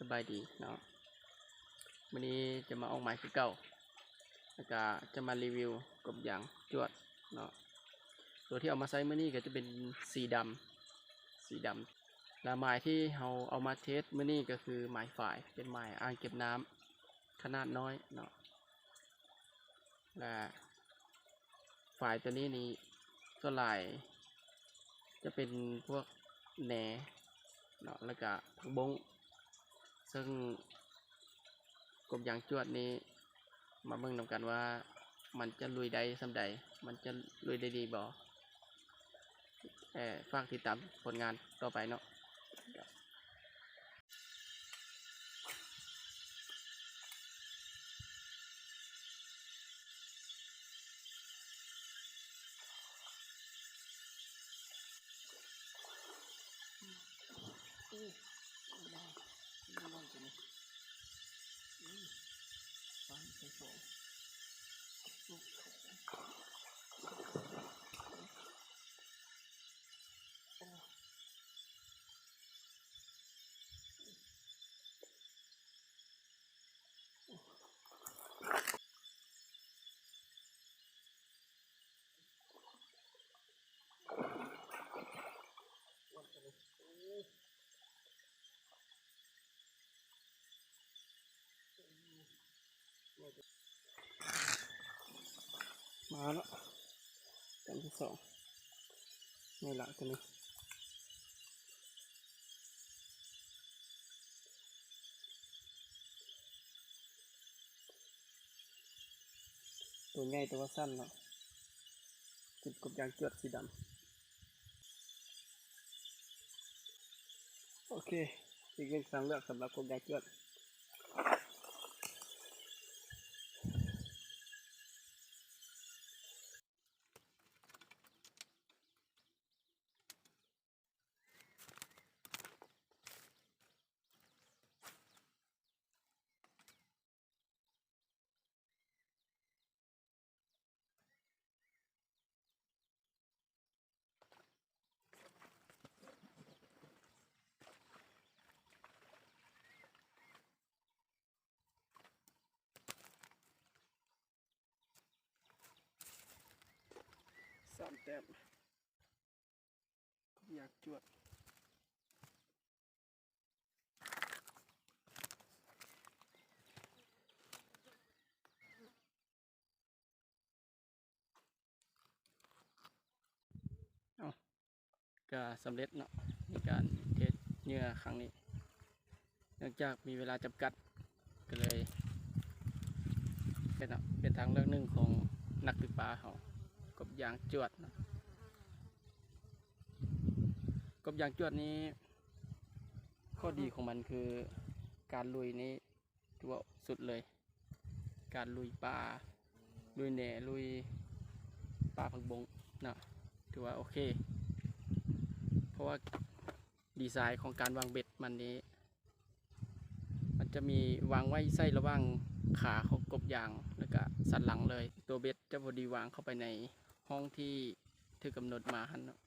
สบายดีเนาะวันนี้จะมาออกหมายคือเก่าแล้วก็จะมารีวิวกบยางจวดเนาะตัวที่เอามาใช้เมื่อนี้ก็จะเป็นสีดำสีดำและหมายที่เราเอามาเทสเมื่อนี้ก็คือหมายฝ่ายเป็นหมายอ่างเก็บน้ำขนาดน้อยเนาะและฝ่ายตัวนี้นี่ส่วนหลายจะเป็นพวกแหนเนาะแล้วก็ผักบง ซึ่งกบยางจวดนี้ มาเบิ่งนำกันว่า มันจะลุยได้สำใด มันจะลุยได้ดีบ่เออฝากติดตามผลงานต่อไปเนาะม people. าแล้วกันที่สองนี่หละตัวนี้ตัวใหญ่ตัวสั้นเนาะติดกบยางเกลือดสีดำโอเคอีกหนึ่งทางเลือกสำหรับกบยางเกลือ แต้มอยากจวดเอาก็สำเร็จเนาะในการเทสเหยื่อครั้งนี้ เนื่องจากมีเวลาจำกัดก็เลย เป็นเป็นทางเลือกหนึ่งของนักตึกปลาเขา กบยางจวดนะกบยางจวดนี้ ข้อดีของมันคือการลุยนี้ถือว่าสุดเลย การลุยปลาลุยแหน่ลุยปลาผักบงนะถือว่าโอเค เพราะว่าดีไซน์ของการวางเบ็ดมันนี้ มันจะมีวางไว้ใส่ระหว่างขาของกบยางแล้วก็สันหลังเลย ตัวเบ็ดจะพอดีวางเข้าไปใน ห้องที่ถือกำหนดมาหันเนาะ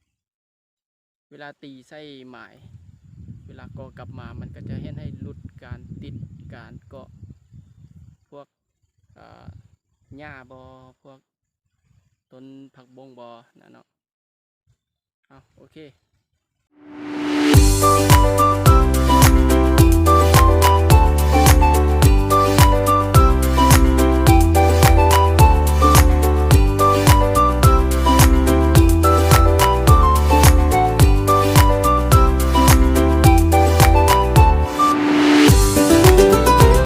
เวลาตีไส้หมาย เวลาเกอกลับมามันก็จะเห็นให้หลุดการติดการเกาะพวกเอ่อหญ้าบอพวกต้นผักบงบอนะเนาะเอาโอเค